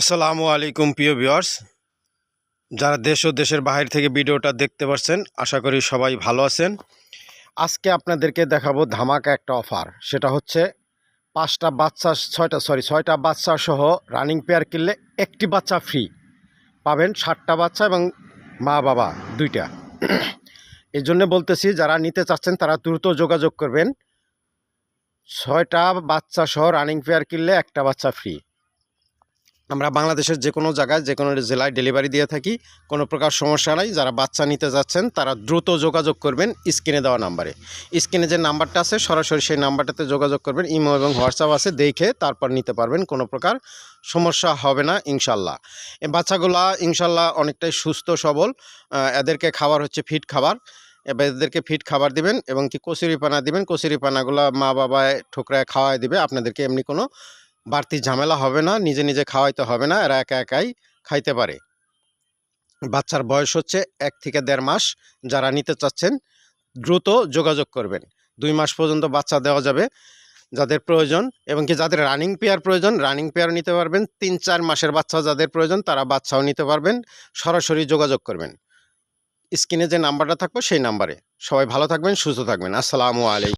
আসসালামু আলাইকুম, প্রিয় ভিউয়ার্স। যারা দেশ ও দেশের বাইরে থেকে ভিডিওটা দেখতে পাচ্ছেন আশা করি সবাই ভালো আছেন। আজকে আপনাদেরকে দেখাবো ধামাকা একটা অফার। সেটা হচ্ছে পাঁচটা বাচ্চা, ছয়টা সরি ছয়টা বাচ্চা সহ রানিং পেয়ার কিনলে একটি বাচ্চা ফ্রি পাবেন ষাটটা বাচ্চা এবং মা বাবা দুইটা। এই জন্য বলতেছি, যারা নিতে চাচ্ছেন, তারা দ্রুত যোগাযোগ করবেন। ছয়টা বাচ্চা সহ রানিং পেয়ার কিনলে একটা বাচ্চা ফ্রি আমরা বাংলাদেশের যে কোনো জায়গায় যে কোনো জেলায় ডেলিভারি দিয়ে থাকি, কোনো প্রকার সমস্যা নাই। যারা বাচ্চা নিতে যাচ্ছেন, তারা দ্রুত যোগাযোগ করবেন স্ক্রিনে দেওয়া নাম্বারে। স্ক্রিনে যে নাম্বারটা আছে, সরাসরি সেই নাম্বারটাতে যোগাযোগ করবেন। ইমো এবং হোয়াটসঅ্যাপ আছে, দেখে তারপর নিতে পারবেন। কোনো প্রকার সমস্যা হবে না ইনশাল্লাহ বাচ্চাগুলা ইনশাল্লাহ অনেকটাই সুস্থ, সবল। এদেরকে খাবার হচ্ছে ফিট খাবার। এবার এদেরকে ফিট খাবার দিবেন এবং কি কচুরি পানা দিবেন। কচুরি পানাগুলো মা বাবায় ঠোকরায় খাওয়ায় দিবে। আপনাদেরকে এমনি কোনো বাড়তি ঝামেলা হবে না, নিজে নিজে খাওয়াইতে হবে না, এরা একা একাই খাইতে পারে। বাচ্চার বয়স হচ্ছে এক থেকে দেড় মাস, যারা নিতে চাচ্ছেন দ্রুত যোগাযোগ করবেন। দুই মাস পর্যন্ত বাচ্চা দেওয়া যাবে যাদের প্রয়োজন এবং কি যাদের রানিং পেয়ার প্রয়োজন রানিং পেয়ার নিতে পারবেন। তিন, চার মাসের বাচ্চা যাদের প্রয়োজন, তারা বাচ্চাও নিতে পারবেন। সরাসরি যোগাযোগ করবেন। স্ক্রিনে যে নাম্বারটা থাকবে সেই নাম্বারে। সবাই ভালো থাকবেন, সুস্থ থাকবেন। আসসালামু আলাইকুম।